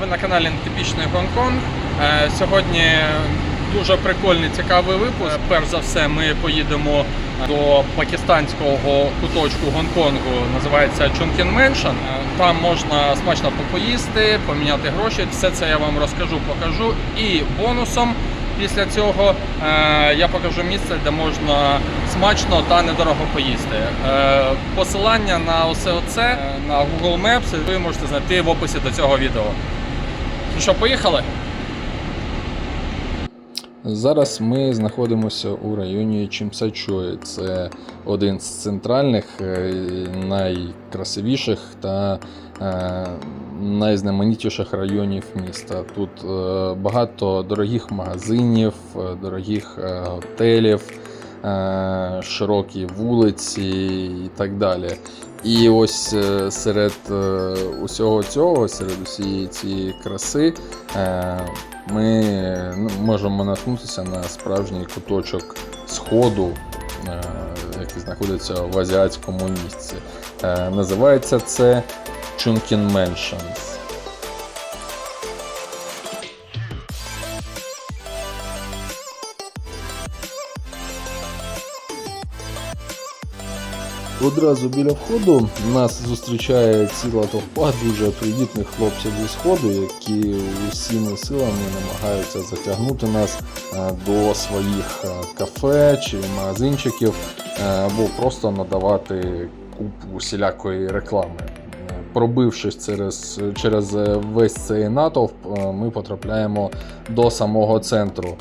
Ви на каналі Типічний Гонконг. Е, Сьогодні дуже прикольний цікавий випуск. Е, Перш за все, ми поїдемо до пакистанського куточку Гонконгу, називається Чункін Меншен. Там можна смачно попоїсти, поміняти гроші. Все це я вам розкажу, покажу. І бонусом після цього е, я покажу місце, де можна смачно та недорого поїсти. Е, посилання на усе оце е, на Google Maps ви можете знайти в описі до цього відео. Ну що, поїхали? Зараз ми знаходимося у районі Чимсачої. Це один з центральних, е, найкрасивіших та найзнаменитіших районів міста. Тут багато дорогих магазинів, дорогих готелів, широкі вулиці і так далі. І ось е, серед е, усього цього, серед усієї цієї краси, е, ми ну, можемо наткнутися на справжній куточок сходу, е, який знаходиться в азіатському місці. Е, Називається це Chunkin Одразу біля входу нас зустрічає ціла товпа дуже привітних хлопців зі сходу, які усіми силами намагаються затягнути нас е, до своїх е, кафе чи магазинчиків, е, або просто надавати купу усілякої реклами. Пробившись через, через весь цей натовп, ми потрапляємо до самого центру.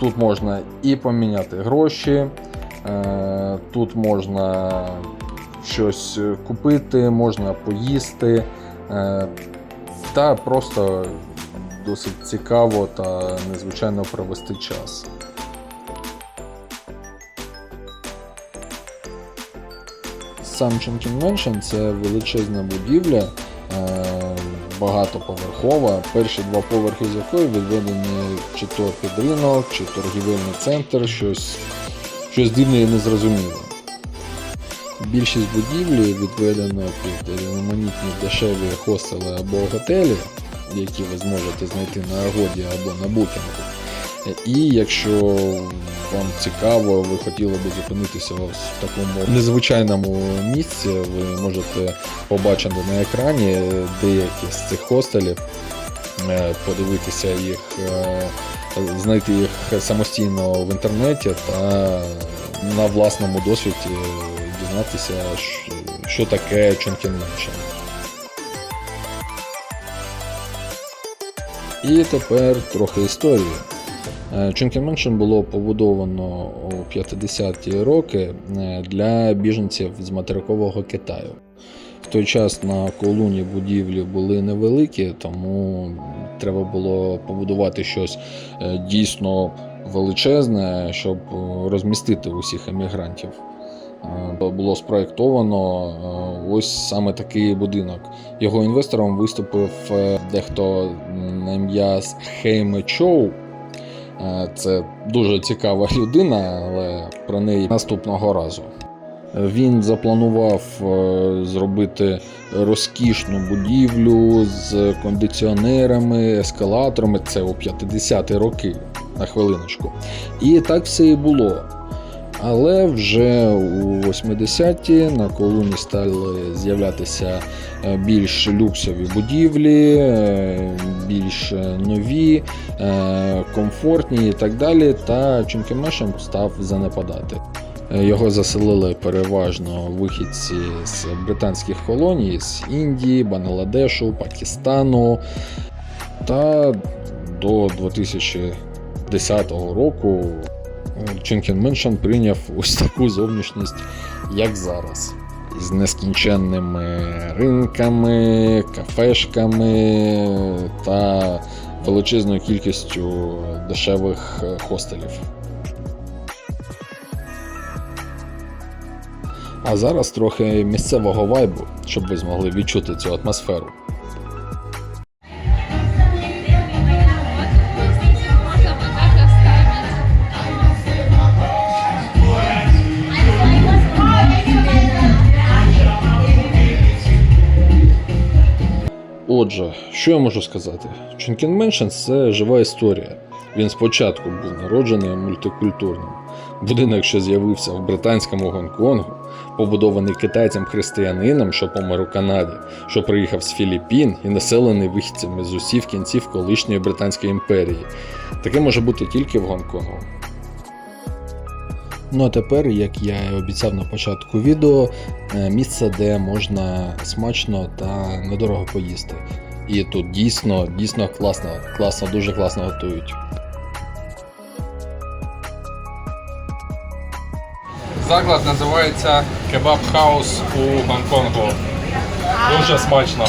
Тут можна і поміняти гроші, Тут можна щось купити, можна поїсти. е, Та просто досить цікаво та незвичайно провести час. Сам Чонкін Меншен це величезна будівля, е, багатоповерхова. Перші два поверхи з якої відведені чи то під ринок, чи торгівельний центр, щось щось дивне і незрозуміле. Більшість будівлі відведено під різноманітні дешеві хостели або готелі, які ви зможете знайти на Агоді або на букінгу. І якщо вам цікаво, ви хотіли би зупинитися в такому незвичайному місці, ви можете побачити на екрані деякі з цих хостелів, подивитися їх, е, знайти їх самостійно в інтернеті та на власному досвіді дізнатися, що- таке Чонкін Меншен. І тепер трохи історії. Чункін Меншен було побудовано у 50-ті роки е, для біженців з материкового Китаю. В той час на Колуні будівлі були невеликі, тому треба було побудувати щось е, дійсно величезне, щоб е, розмістити усіх емігрантів. Е, Було спроєктовано ось саме такий будинок. Його інвестором виступив дехто на ім'я Хейме Чоу. Це дуже цікава людина, але про неї наступного разу. Він запланував е, зробити розкішну будівлю з кондиціонерами, ескалаторами. Це у 50-ті роки, на хвилиночку. І так все і було. Але вже у 80-ті на колоні стали з'являтися е, більш люксові будівлі, е, більш нові, комфортні і так далі. Та Чункемешем став занепадати. Е, Його заселили переважно вихідці з британських колоній з Індії, Бангладешу, Пакистану. Та до 2010 року Чункін Меншен прийняв ось таку зовнішність, як зараз. З нескінченними ринками, кафешками та величезною кількістю дешевих е, хостелів. А зараз трохи місцевого вайбу, щоб ви змогли відчути цю атмосферу. Отже, що я можу сказати? Чункін Меншен це жива історія. Він спочатку був народжений мультикультурним. Будинок, що з'явився в британському Гонконгу, побудований китайцем-християнином, що помер у Канаді, що приїхав з Філіппін і населений вихідцями з усіх кінців колишньої Британської імперії. Таке може бути тільки в Гонконгу. Ну а тепер, як я і обіцяв на початку відео, е, місце, де можна смачно та недорого поїсти. І тут дійсно, дійсно класно, класно, дуже класно готують. Заклад називається Кебаб Хаус у Гонконгу. Дуже смачно.